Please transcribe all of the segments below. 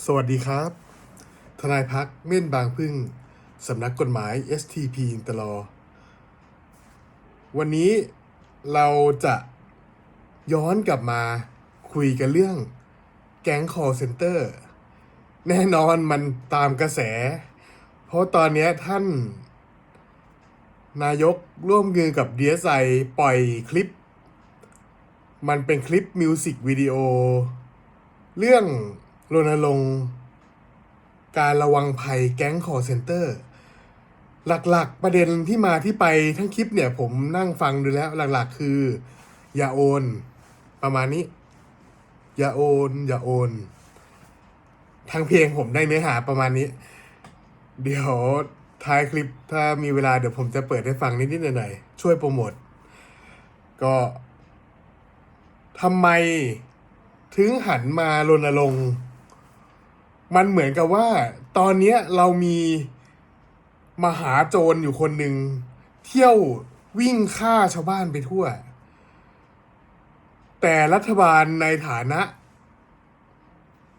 สวัสดีครับ ทนายพักเม่นบางพึ่ง สำนักกฎหมาย STP อินตลอวันนี้เราจะย้อนกลับมาคุยกันเรื่องแก๊ง call center แน่นอนมันตามกระแส เพราะตอนนี้ท่าน นายกร่วมมือกับ DSI ปล่อยคลิป มันเป็นคลิปมิวสิกวิดีโอเรื่อง รณรงค์การระวังภัยแก๊งคอร์เซนเตอร์ หลักๆ ประเด็นที่มาที่ไปทั้งคลิปเนี่ย ผมนั่งฟังดูแล้วหลักๆ คือ อย่าโอน ประมาณนี้ อย่าโอน อย่าโอน ทางเพลงผมได้เนื้อหาประมาณนี้ เดี๋ยวท้ายคลิปถ้ามีเวลาเดี๋ยวผมจะเปิดให้ฟังนิดๆหน่อยๆช่วยโปรโมทก็ทำไมถึงหันมารณรงค์ มันเหมือนกับว่า ตอนเนี้ยเรามีมหาโจรอยู่คนหนึ่ง เที่ยววิ่งฆ่าชาวบ้านไปทั่ว แต่รัฐบาลในฐานะ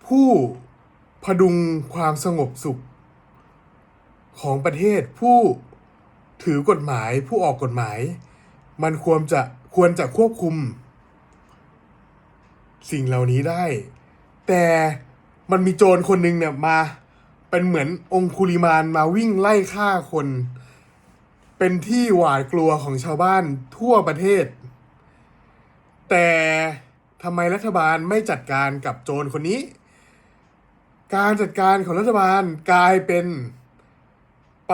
ผู้พดุงความสงบสุข ของประเทศผู้ถือกฎหมายผู้ออกกฎหมาย มันควรจะควรจะควบคุม สิ่งเหล่านี้ได้ แต่ มันมีโจรคนหนึ่งเนี่ยมา เป็นเหมือนองคุลิมานมาวิ่งไล่ฆ่าคน เป็นที่หวาดกลัวของชาวบ้านทั่วประเทศ แต่ทำไมรัฐบาลไม่จัดการกับโจรคนนี้ การจัดการของรัฐบาลกลายเป็นไป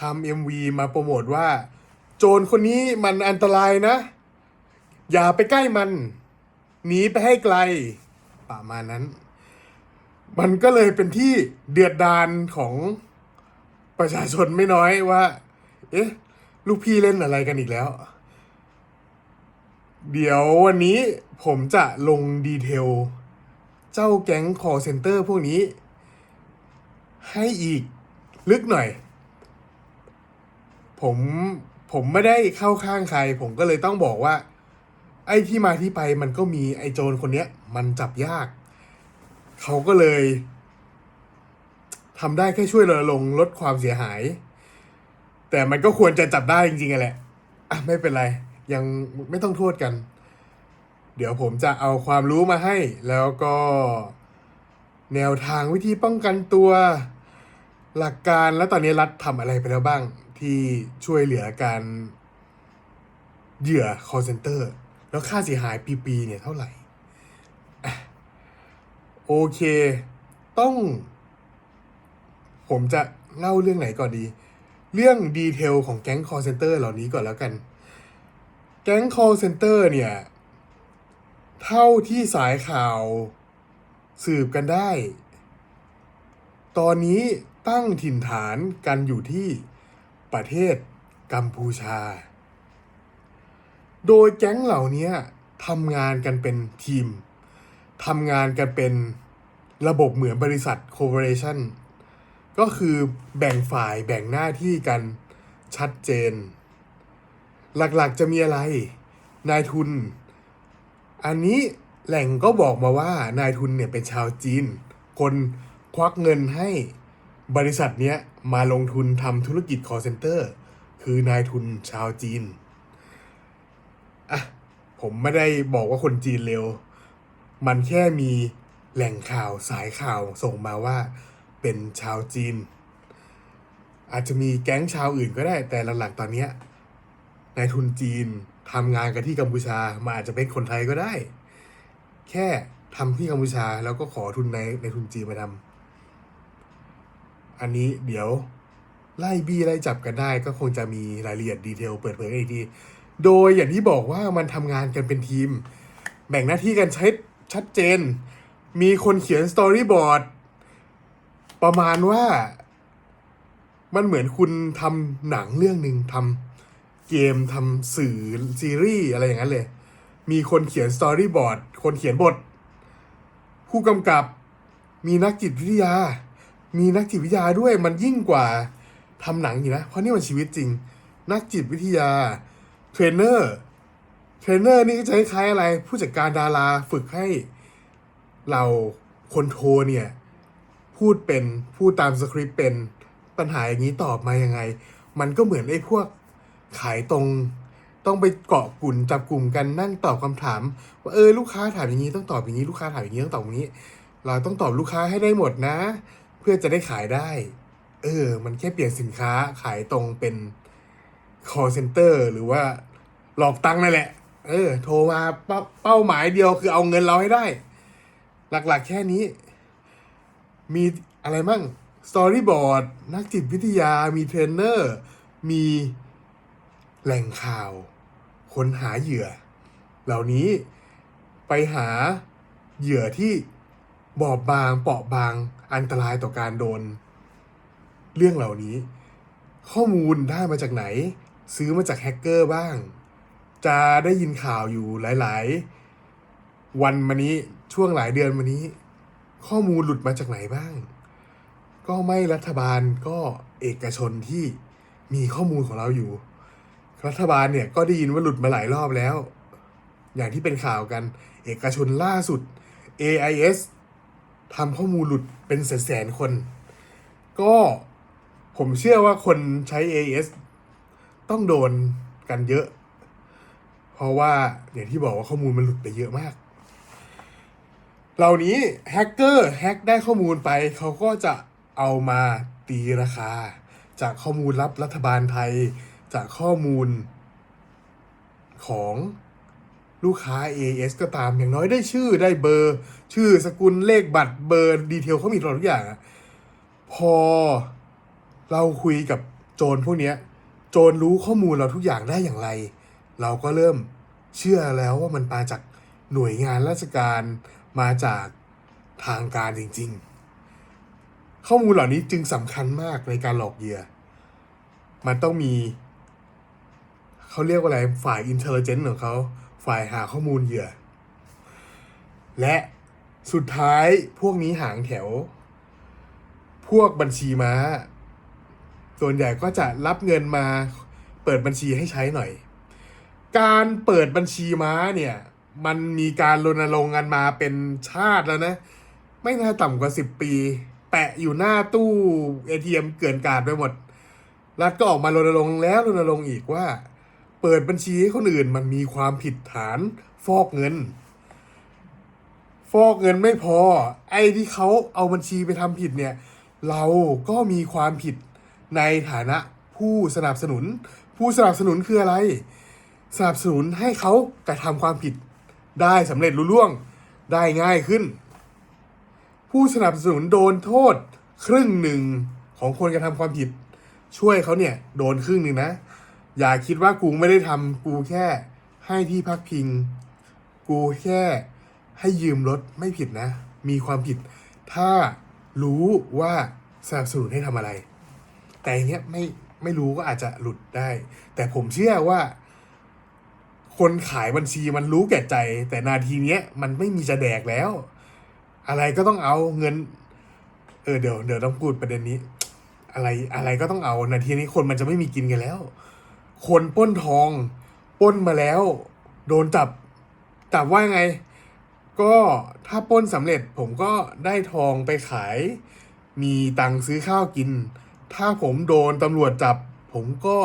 ทำเอ็มวีมาโปรโมทว่า โจรคนนี้มันอันตรายนะ อย่าไปใกล้มัน หนีไปให้ไกล ประมาณนั้น มันก็เลยเป็นที่เดือดดานของประชาชนไม่น้อยว่า เอ๊ะ ลูกพี่เล่นอะไรกันอีกแล้ว เดี๋ยววันนี้ผมจะลงดีเทล เจ้าแก๊ง call center พวกนี้ ให้อีกลึกหน่อย ผมผมไม่ได้เข้าข้างใคร ผมก็เลยต้องบอกว่า ไอ้ที่มาที่ไปมันก็มีไอ้โจรคนเนี้ย มันจับยาก เขาก็เลยทำได้แค่ช่วยรณรงค์ลดความเสียหาย แต่มันก็ควรจะจับได้จริงๆอะแหละอะไม่เป็นไร ยังไม่ต้องโทษกัน เดี๋ยวผมจะเอาความรู้มาให้ แล้วก็แนวทางวิธีป้องกันตัว หลักการแล้วตอนนี้รัฐทำอะไรไปแล้วบ้าง ที่ช่วยเหลือการเหยื่อ call center แล้วค่าเสียหายปีๆเนี่ยเท่าไหร่ โอเค ต้อง ผมจะเล่าเรื่องไหนก่อนดี เรื่องดีเทลของแก๊ง call center เหล่านี้ก่อนแล้วกัน แก๊ง call center เนี่ย เท่าที่สายข่าวสืบกันได้ ตอนนี้ตั้งถิ่นฐานกันอยู่ที่ประเทศกัมพูชา โดยแก๊งเหล่านี้ทำงานกันเป็นทีมทำงานกันเป็น ระบบเหมือนบริษัทโค r p o r a t i o n ก็คือแบ่งฝ่ายแบ่งหน้าที่กันชัดเจน หลักๆจะมีอะไร นายทุน อันนี้แหล่งก็บอกมาว่านายทุนเนี่ยเป็นชาวจีน คนควักเงินให้บริษัทเนี้ยมาลงทุนทำธุรกิจ call center คือนายทุนชาวจีน อะ ผมไม่ได้บอกว่าคนจีนเร็ว มันแค่มี แหล่งข่าวสายข่าวส่งมาว่าเป็นชาวจีน อาจจะมีแก๊งชาวอื่นก็ได้ แต่หลักๆตอนเนี้ยนายทุนจีนทำงานกันที่กัมพูชามาอาจจะเป็นคนไทยก็ได้ แค่ทำที่กัมพูชาแล้วก็ขอทุนในในทุนจีนมาทำอันนี้เดี๋ยวไล่บี้ไล่จับกันได้ก็คงจะมีรายละเอียดดีเทลเปิดเผยกันอีกที โดยอย่างที่บอกว่ามันทำงานกันเป็นทีม แบ่งหน้าที่กันชัดชัดเจน มีคนเขียนสตอรี่บอร์ดประมาณว่ามันเหมือนคุณทำหนังเรื่องหนึ่งทำเกมทำสื่อซีรีส์อะไรอย่างนั้นเลย มีคนเขียนสตอรี่บอร์ดคนเขียนบท ผู้กำกับมีนักจิตวิทยา มีนักจิตวิทยาด้วยมันยิ่งกว่าทำหนังอยู่นะ เพราะนี่มันชีวิตจริง นักจิตวิทยา เทรนเนอร์ เทรนเนอร์นี่ก็จะคล้ายๆอะไร ผู้จัดการดาราฝึกให้ เราคนโทรเนี่ย พูดเป็นพูดตามสคริปต์เป็นปัญหาอย่างนี้ตอบมายังไง มันก็เหมือนไอ้พวกขายตรงต้องไปเกาะกลุ่มจับกลุ่มกันนั่งตอบคำถาม ว่าเออลูกค้าถามอย่างนี้ต้องตอบอย่างนี้ลูกค้าถามอย่างนี้ต้องตอบอย่างนี้ เราต้องตอบลูกค้าให้ได้หมดนะ เพื่อจะได้ขายได้ เออ มันแค่เปลี่ยนสินค้าขายตรงเป็น call center หรือว่าหลอกตังนั่นแหละ เออ โทรมาเป้าเป้าหมายเดียวคือเอาเงินเราให้ได้ หลักๆ แค่นี้ มีอะไรมั่งสตอรี่บอร์ดนักจิตวิทยามีเทรนเนอร์ มีแหล่งข่าว ค้นหาเหยื่อ เหล่านี้ไปหาเหยื่อที่บอบบางเปราะบางอันตรายต่อการโดน เรื่องเหล่านี้ ข้อมูลได้มาจากไหน ซื้อมาจากแฮกเกอร์บ้าง จะได้ยินข่าวอยู่หลาย ๆ วันมานี้ ช่วงหลายเดือนมานี้ ข้อมูลหลุดมาจากไหนบ้าง ก็ไม่รัฐบาลก็เอกชนที่มีข้อมูลของเราอยู่ รัฐบาลเนี่ยก็ได้ยินว่าหลุดมาหลายรอบแล้ว อย่างที่เป็นข่าวกัน เอกชนล่าสุด AIS ทำข้อมูลหลุดเป็นแสนๆคน ก็ผมเชื่อว่าคนใช้ AIS ต้องโดนกันเยอะ เพราะว่าอย่างที่บอกว่าข้อมูลมันหลุดไปเยอะมาก เหล่านี้แฮกเกอร์แฮกได้ข้อมูลไป เขาก็จะเอามาตีราคา จากข้อมูลลับรัฐบาลไทย จากข้อมูลของลูกค้า AS ก็ตามอย่างน้อยได้ชื่อได้เบอร์ ชื่อสกุลเลขบัตรเบอร์ดีเทลเขามีตลอดทุกอย่าง พอเราคุยกับโจรพวกนี้โจรรู้ข้อมูลเราทุกอย่างได้อย่างไร เราก็เริ่มเชื่อแล้วว่ามันมาจากหน่วยงานราชการ มาจากทางการจริง ๆ ข้อมูลเหล่านี้จึงสำคัญมากในการหลอกเหยื่อ มันต้องมี เขาเรียกว่าอะไรฝ่ายอินเทลเจนต์ของเขา ฝ่ายหาข้อมูลเหยื่อ และสุดท้ายพวกนี้หางแถว พวกบัญชีม้า ส่วนใหญ่ก็จะรับเงินมาเปิดบัญชีให้ใช้หน่อย การเปิดบัญชีม้าเนี่ย มันมีการรณรงค์กันมาเป็นชาติแล้วนะ ไม่น่าต่ำกว่าสิบปี แปะอยู่หน้าตู้ ATM เกลื่อนกาดไปหมด รัฐก็ออกมารณรงค์แล้วรณรงค์อีกว่า เปิดบัญชีให้คนอื่นมันมีความผิดฐานฟอกเงิน ฟอกเงินไม่พอ ไอ้ที่เขาเอาบัญชีไปทำผิดเนี่ย เราก็มีความผิดในฐานะผู้สนับสนุน ผู้สนับสนุนคืออะไร สนับสนุนให้เขากระทำความผิด ได้สำเร็จลุล่วงได้ง่ายขึ้น ผู้สนับสนุนโดนโทษครึ่งหนึ่งของคนกระทำความผิด ช่วยเขาเนี่ยโดนครึ่งหนึ่งนะ อย่าคิดว่ากูไม่ได้ทำกูแค่ให้ที่พักพิง กูแค่ให้ยืมรถไม่ผิดนะ มีความผิด ถ้ารู้ว่าสนับสนุนให้ทำอะไร แต่อย่างเงี้ยไม่ไม่รู้ก็อาจจะหลุดได้ แต่ผมเชื่อว่า คนขายบัญชีมันรู้แก่ใจ แต่นาทีเนี้ยมันไม่มีจะแดกแล้ว อะไรก็ต้องเอาเงิน เออเดี๋ยวเดี๋ยวต้องพูดประเด็นนี้ อะไรอะไรก็ต้องเอานาทีนี้คนมันจะไม่มีกินกันแล้ว คนป้นทองป้นมาแล้ว โดนจับจับว่าไง ก็ถ้าป้นสำเร็จผมก็ได้ทองไปขาย มีตังค์ซื้อข้าวกิน ถ้าผมโดนตำรวจจับ ผมก็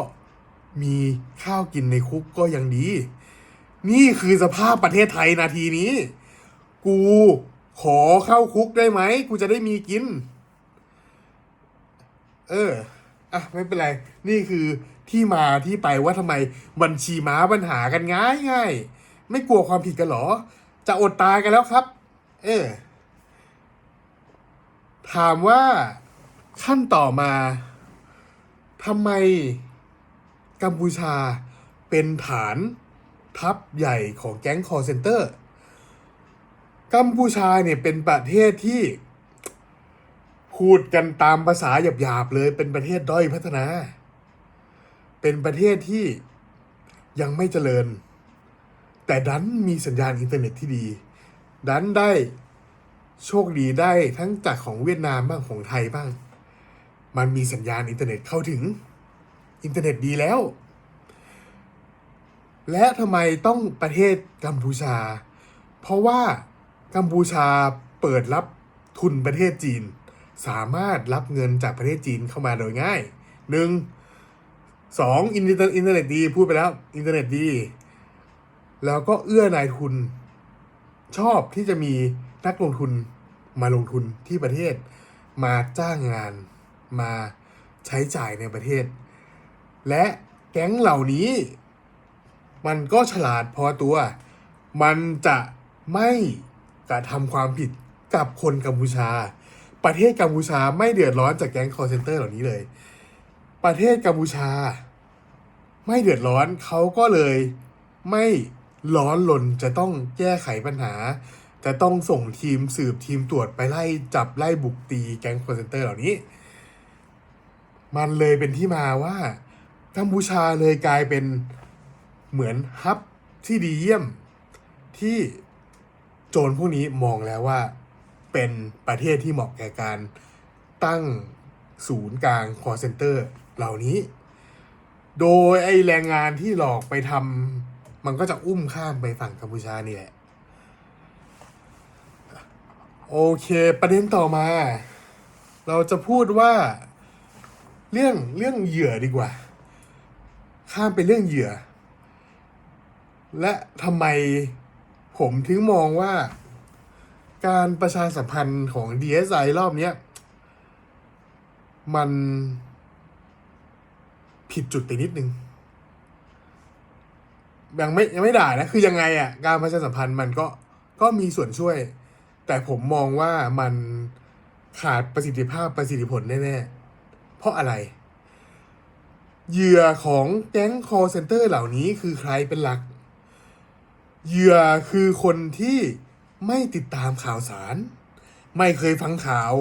มีข้าวกินในคุกก็ยังดี นี่คือสภาพประเทศไทยนาทีนี้ กูขอเข้าคุกได้ไหม กูจะได้มีกิน เออ อะ ไม่เป็นไร นี่คือที่มาที่ไปว่าทำไมบัญชีม้าปัญหากันง่ายง่ายไม่กลัวความผิดกันหรอ จะอดตายกันแล้วครับ เออ ถามว่าขั้นต่อมาทำไม กัมพูชาเป็นฐานทัพใหญ่ของแก๊งคอร์เซนเตอร์ กัมพูชาเนี่ยเป็นประเทศที่พูดกันตามภาษาหยาบๆเลยเป็นประเทศด้อยพัฒนา เป็นประเทศที่ยังไม่เจริญ แต่ดันมีสัญญาณอินเทอร์เน็ตที่ดี ดันได้โชคดีได้ทั้งจากของเวียดนามบ้างของไทยบ้าง มันมีสัญญาณอินเทอร์เน็ตเข้าถึง อินเทอร์เน็ตดีแล้ว และทำไมต้องประเทศกัมพูชา เพราะว่ากัมพูชาเปิดรับทุนประเทศจีน สามารถรับเงินจากประเทศจีนเข้ามาโดยง่ายหนึ่งสองอินเทอร์อินเทอร์เน็ตดีพูดไปแล้วอินเทอร์เน็ตดี แล้วก็เอื้อนายทุน ชอบที่จะมีนักลงทุนมาลงทุนที่ประเทศ มาจ้างงานมาใช้จ่ายในประเทศ และแก๊งเหล่านี้ มันก็ฉลาดพอตัว มันจะไม่กระทำความผิดกับคนกัมพูชา ประเทศกัมพูชาไม่เดือดร้อนจากแก๊งคอร์เซนเตอร์เหล่านี้เลย ประเทศกัมพูชา ไม่เดือดร้อนเขาก็เลยไม่ร้อนลนจะต้องแก้ไขปัญหา จะต้องส่งทีมสืบทีมตรวจไปไล่จับไล่บุกตีแก๊งคอร์เซนเตอร์เหล่านี้ มันเลยเป็นที่มาว่า กัมพูชาเลยกลายเป็นเหมือนฮับที่ดีเยี่ยมที่โจรพวกนี้มองแล้วว่าเป็นประเทศที่เหมาะแก่การตั้งศูนย์กลางคอร์เซนเตอร์เหล่านี้ โดยไอแรงงานที่หลอกไปทำมันก็จะอุ้มข้ามไปฝั่งกัมพูชานี่แหละ โอเค ประเด็นต่อมา เราจะพูดว่าเรื่องเรื่องเหยื่อดีกว่า ข้ามไปเรื่องเหยื่อ และทำไมผมถึงมองว่า การประชาสัมพันธ์ของ DSI รอบนี้มันผิดจุดไปนิดนึง ยังไม่ยังไม่ด่านะ คือยังไงอะ่ะ การประชาสัมพันธ์มันก็ก็มีส่วนช่วย แต่ผมมองว่ามันขาดประสิทธิภาพประสิทธิผลแน่ ๆ เพราะอะไร เหยื่อของแก๊ง call center เหล่านี้คือใครเป็นหลัก เหยื่อคือคนที่ไม่ติดตามข่าวสาร ไม่เคยฟังข่าว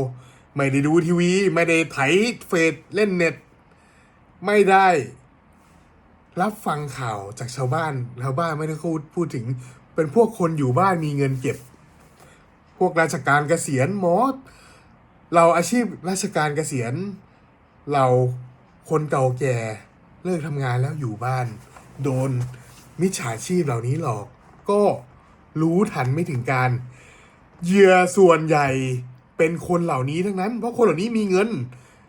ไม่ได้ดูทีวี ไม่ได้ไถเฟซเล่นเน็ต ไม่ได้รับฟังข่าวจากชาวบ้านชาวบ้านไม่ได้พูดพูดถึงเป็นพวกคนอยู่บ้านมีเงินเก็บ พวกราชการเกษียณหมอเราอาชีพราชการเกษียณเรา คนเก่าแก่เลิกทำงานแล้วอยู่บ้าน โดนมิจฉาชีพเหล่านี้หลอก ก็รู้ทันไม่ถึงการเหยื่อส่วนใหญ่เป็นคนเหล่านี้ทั้งนั้น เพราะคนเหล่านี้มีเงิน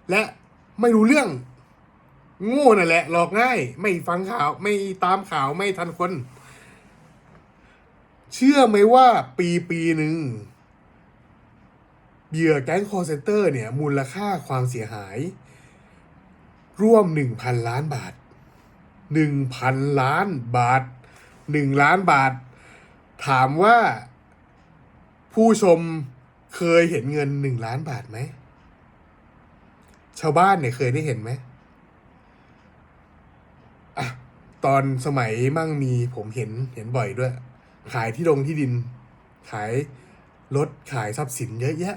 และไม่รู้เรื่อง โง่นั่นแหละ หลอกง่าย ไม่ฟังข่าวไม่ตามข่าวไม่ทันคน เชื่อไหมว่าปีปีหนึ่งเหยื่อแก๊งคอร์เซนเตอร์เนี่ย มูลค่าความเสียหาย ร่วมหนึ่งพันล้านบาทหนึ่งพันล้านบาทหนึ่งล้านบาท ถามว่าผู้ชมเคยเห็นเงินหนึ่งล้านบาทไหม ชาวบ้านเนี่ยเคยได้เห็นไหมอะตอนสมัยมั่งมีผมเห็นเห็นบ่อยด้วย ขายที่ดงที่ดิน ขายรถขายทรัพย์สินเยอะแยะ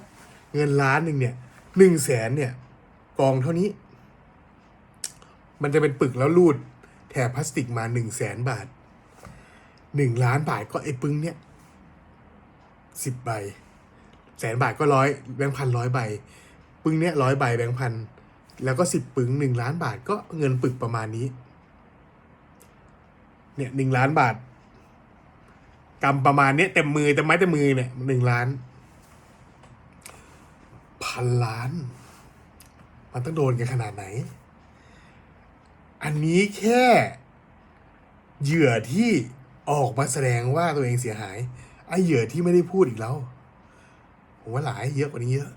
เงินล้านหนึ่งเนี่ยหนึ่งแสนเนี่ย กองเท่านี้ มันจะเป็นปึกแล้วรูด แถบพลาสติกมาหนึ่งแสนบาทหนึ่งล้านบาทก็ไอ้ปึ้งเนี่ยสิบใบ แสนบาทก็ร้อยแบงค์พันร้อยใบ ปึ้งเนี่ยร้อยใบแบงค์พันแล้วก็สิบปึ้งหนึ่งล้านบาทก็เงินปึกประมาณนี้ เนี่ยหนึ่งล้านบาทกำประมาณเนี้ยเต็มมือเต็มไม้เต็มมือเนี่ยหนึ่งล้าน พันล้าน มันต้องโดนกันขนาดไหน อันนี้แค่เหยื่อที่ออกมาแสดงว่าตัวเองเสียหาย ไอ้เหยื่อที่ไม่ได้พูดอีกแล้ว ผมว่าหลายเยอะกว่านี้เยอะ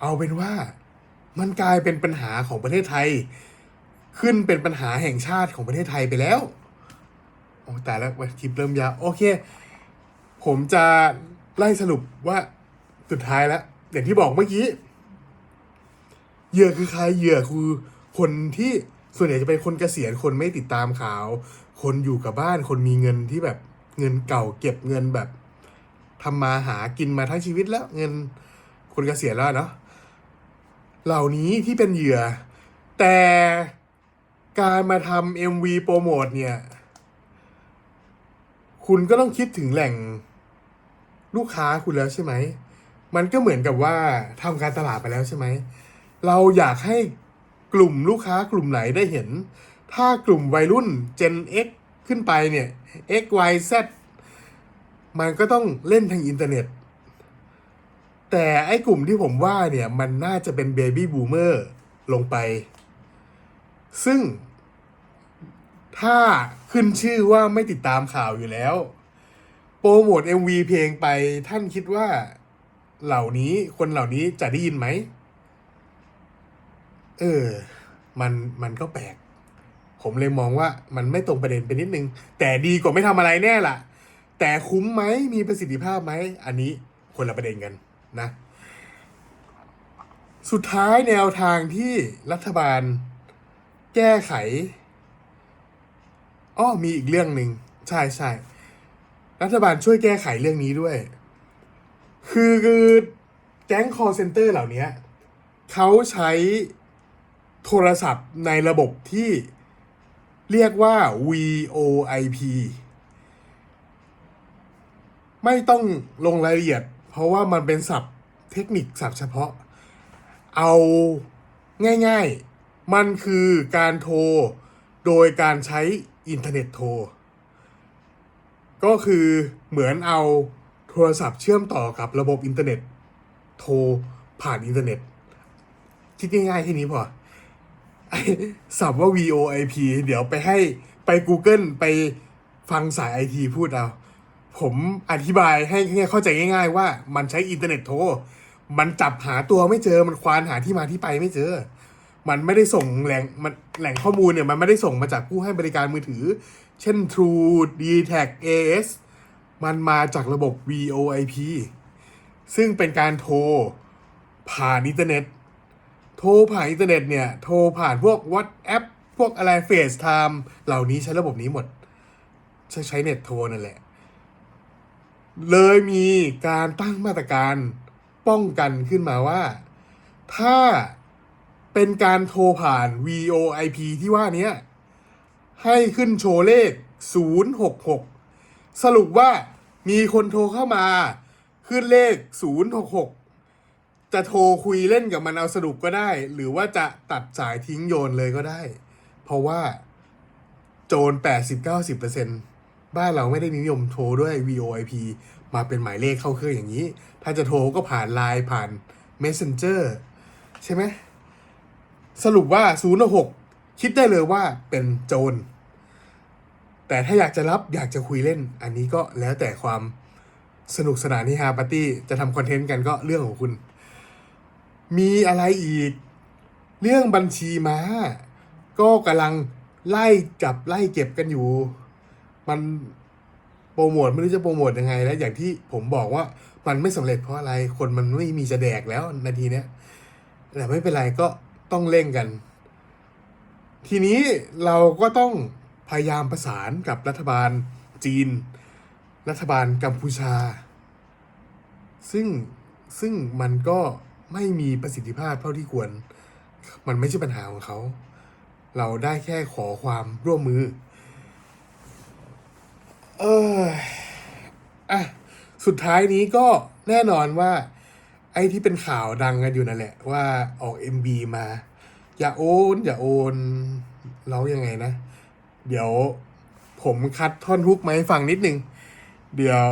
เอาเป็นว่ามันกลายเป็นปัญหาของประเทศไทย ขึ้นเป็นปัญหาแห่งชาติของประเทศไทยไปแล้วโอ้แต่แล้วคลิปเริ่มยาวโอเค ผมจะไล่สรุปว่าสุดท้ายแล้วอย่างที่บอกเมื่อกี้เหยื่อคือใครเหยื่อคือคนที่ ส่วนใหญ่จะเป็นคนเกษียณคนไม่ติดตามข่าว คนอยู่กับบ้านคนมีเงินที่แบบเงินเก่าเก็บเงินแบบทำมาหากินมาทั้งชีวิตแล้วเงินคนเกษียณแล้วเนาะเหล่านี้ที่เป็นเหยื่อ แต่การมาทำ MV โปรโมทเนี่ย คุณก็ต้องคิดถึงแหล่งลูกค้าคุณแล้วใช่ไหม มันก็เหมือนกับว่าทำการตลาดไปแล้วใช่ไหม เราอยากให้ กลุ่มลูกค้ากลุ่มไหนได้เห็น ถ้ากลุ่มวัยรุ่น Gen X ขึ้นไปเนี่ย X Y Z มันก็ต้องเล่นทางอินเทอร์เน็ต แต่ไอ้กลุ่มที่ผมว่าเนี่ย มันน่าจะเป็นเบบี้บูมเมอร์ลงไป ซึ่ง ถ้าขึ้นชื่อว่าไม่ติดตามข่าวอยู่แล้ว โปรโมท MV เพลงไปท่านคิดว่าเหล่านี้คนเหล่านี้จะได้ยินไหม เออ มันมันก็แปลก ผมเลยมองว่ามันไม่ตรงประเด็นไปนิดนึง แต่ดีกว่าไม่ทำอะไรแน่ล่ะ แต่คุ้มไหมมีประสิทธิภาพไหม อันนี้คนละประเด็นกันนะ สุดท้ายแนวทางที่รัฐบาลแก้ไขอ้อมีอีกเรื่องหนึ่งใช่ใช่รัฐบาลช่วยแก้ไขเรื่องนี้ด้วย คือคือแก๊ง call center เหล่านี้เขาใช้ โทรศัพท์ในระบบที่เรียกว่า VoIP ไม่ต้องลงรายละเอียด เพราะว่ามันเป็นศัพท์เทคนิคศัพท์เฉพาะ เอาง่ายๆ มันคือการโทรโดยการใช้อินเทอร์เน็ตโทร ก็คือเหมือนเอาโทรศัพท์เชื่อมต่อกับระบบอินเทอร์เน็ต โทรผ่านอินเทอร์เน็ต คิดง่ายๆแค่นี้พอ สับว่า VoIP เดี๋ยวไปให้ไป Google ไปฟังสายไอทีพูดเอา ผมอธิบายให้เข้าใจง่าย ๆ ว่ามันใช้อินเทอร์เน็ตโทร มันจับหาตัวไม่เจอ มันควานหาที่มาที่ไปไม่เจอ มันไม่ได้ส่งแหล่งมันแหล่งข้อมูลเนี่ยมันไม่ได้ส่งมาจากผู้ให้บริการมือถือ เช่น True d t a c AS มันมาจากระบบ VoIP ซึ่งเป็นการโทรผ่านอินเทอร์เน็ต โทรผ่านอินเทอร์เน็ตเนี่ย โทรผ่านพวก WhatsApp พวกอะไร FaceTime เหล่านี้ใช้ระบบนี้หมด ใช้ใช้เน็ตโทรนั่นแหละ เลยมีการตั้งมาตรการป้องกันขึ้นมาว่า ถ้าเป็นการโทรผ่าน VoIP ที่ว่านี้ให้ขึ้นโชว์เลข 066 สรุปว่ามีคนโทรเข้ามา ขึ้นเลข 066 จะโทรคุยเล่นกับมันเอาสนุกก็ได้ หรือว่าจะตัดสายทิ้งโยนเลยก็ได้ เพราะว่าโจร80-90%บ้านเราไม่ได้นิยมโทรด้วย VoIP มาเป็นหมายเลขเข้าเครื่องอย่างนี้ ถ้าจะโทรก็ผ่านไลน์ผ่าน Messenger ใช่ไหม สรุปว่า 0 6 คิดได้เลยว่าเป็นโจร แต่ถ้าอยากจะรับอยากจะคุยเล่น อันนี้ก็แล้วแต่ความสนุกสนานที่ฮาปาร์ตี้จะทำคอนเทนต์กันก็เรื่องของคุณ มีอะไรอีก เรื่องบัญชีม้า ก็กำลังไล่จับไล่เก็บกันอยู่ มันโปรโมทไม่รู้จะโปรโมทยังไง แล้วอย่างที่ผมบอกว่ามันไม่สำเร็จเพราะอะไรคนมันไม่มีจะแดกแล้วนาทีเนี้ยแต่ไม่เป็นไรก็ต้องเร่งกัน ทีนี้เราก็ต้องพยายามประสานกับรัฐบาลจีน รัฐบาลกัมพูชา ซึ่งซึ่งมันก็ ไม่มีประสิทธิภาพเท่าที่ควร มันไม่ใช่ปัญหาของเขา เราได้แค่ขอความร่วมมือ เอออะ สุดท้ายนี้ก็แน่นอนว่า ไอ้ที่เป็นข่าวดังกันอยู่นั่นแหละ ว่าออก MB มา อย่าโอน อย่าโอนเรายังไงนะ เดี๋ยวผมคัดท่อนฮุกมาให้ฟังนิดนึง เดี๋ยว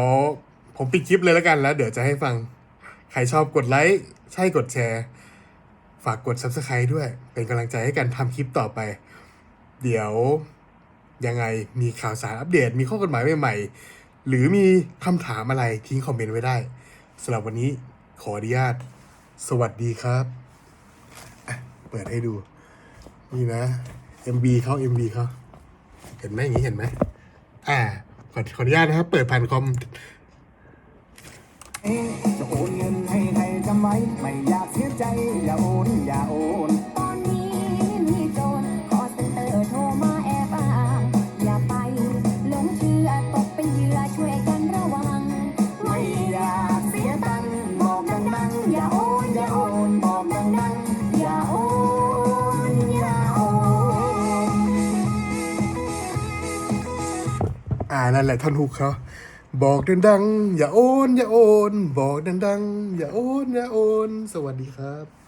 ผมปิดคลิปเลยแล้วกันแล้ว เดี๋ยวจะให้ฟัง ใครชอบกดไลค์ ใช่กดแชร์ ฝากกด Subscribe ด้วย เป็นกำลังใจให้กันทำคลิปต่อไป เดี๋ยวยังไงมีข่าวสารอัปเดต มีข้อกฎหมายใหม่ๆ หรือมีคำถามอะไรทิ้งคอมเมนต์ไว้ได้สำหรับวันนี้ขออนุญาต สวัสดีครับ เปิดให้ดู นี่นะ MB เขา MB เขาเห็นไหมอย่างนี้เห็นไหมอ่าขอขออนุญาตนะครับ เปิดผ่านคอมจะโอนเงินให้ำไว้ ไม่อยากเสียใจ อย่าโอนอย่าโอนตอนนี้มีโจรขอเซ็นเตอร์โทรมาแอบอ้างอย่าไปหลงเชื่อตกเป็นเหยื่อช่วยกันระวัง ไม่อยากเสียตังค์บอกดังๆอย่าโอนอย่าโอนบอกดังๆอย่าโอนอย่าโอน อ่านั่นแหละท่อนฮุกเขา บอกดังๆ อย่าโอน อย่าโอน บอกดังๆ อย่าโอน อย่าโอน สวัสดีครับ